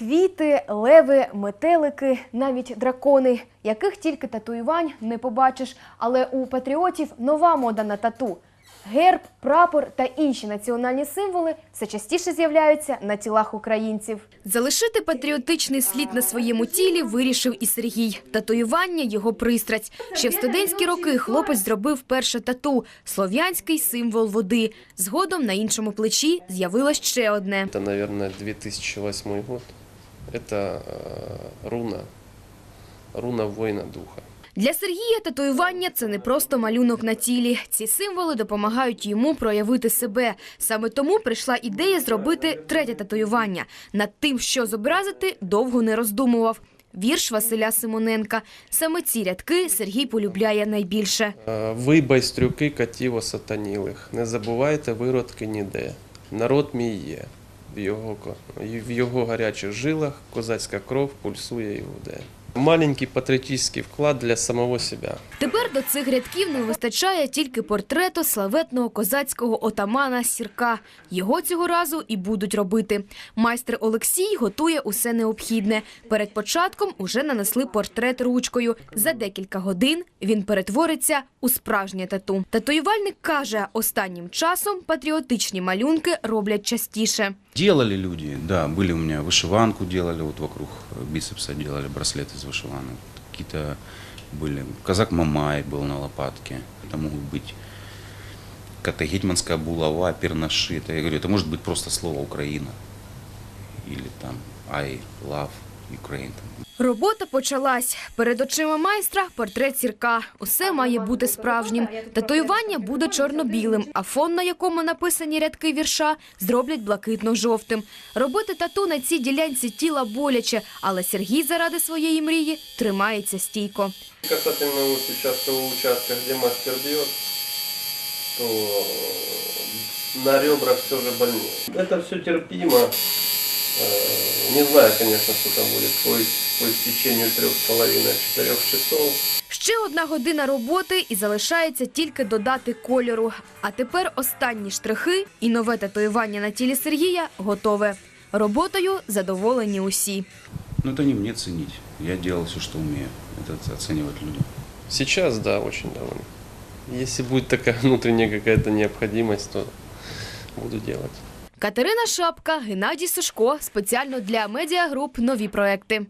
Квіти, леви, метелики, навіть дракони, яких тільки татуювань не побачиш. Але у патріотів нова мода на тату. Герб, прапор та інші національні символи все частіше з'являються на тілах українців. Залишити патріотичний слід на своєму тілі вирішив і Сергій. Татуювання його пристрасть. Ще в студентські роки хлопець зробив перше тату слов'янський символ води. Згодом на іншому плечі з'явилось ще одне. Это, наверное, 2008 год. Это э, руна, руна воина духа. Для Сергія татуювання це не просто малюнок на тілі. Ці символи допомагають йому проявити себе. Саме тому прийшла ідея зробити третє татуювання. Над тим, що зобразити, довго не роздумував. Вірш Василя Симоненка. Саме ці рядки Сергій полюбляє найбільше. Е, Ви, байстрюки, катів сатанілих, не забувайте виродки ніде. Народ мій є. В його, в його гарячих жилах козацька кров пульсує і гуде. Маленький патріотичний вклад для самого себя. Тепер до цих рядків не вистачає тільки портрету славетного козацького отамана Сірка. Його цього разу і будуть робити. Майстер Олексій готує усе необхідне. Перед початком уже нанесли портрет ручкою. За декілька годин він перетвориться у справжнє тату. Татуювальник каже, останнім часом патріотичні малюнки роблять частіше. Делали люди, да, были у меня вышиванку делали, вот вокруг бицепса делали браслеты из вышиванок. Какие-то были, казак Мамай был на лопатке. Это могут быть какая-то гетманская булава, пернаши. Это, я говорю, это может быть просто слово Украина. Или там I love Ukraine. Робота почалась. Перед очима майстра портрет сірка. Усе має бути справжнім. Татуювання буде чорно-білим, а фон, на якому написані рядки вірша, зроблять блакитно-жовтим. Робити тату на цій ділянці тіла боляче, але Сергій заради своєї мрії тримається стійко. Касательно вот сейчас того участка, где мастер бьет, то на ребрах все же больнее. Это все терпимо. Э, Не знаю, конечно, что там будет по, по истечению трех с половиной-четырех часов. Ще одна година роботи і залишається тільки додати кольору. А тепер останні штрихи і нове татуювання на тілі Сергія готове. Роботою задоволені усі. Но это не мне ценить. Я делал все, что умею. Это оценивать люди. Сейчас, да, очень доволен. Если будет такая внутренняя какая-то необходимость, то буду делать. Катерина Шапка, Геннадій Сушко. Спеціально для медіагруп нові проекти.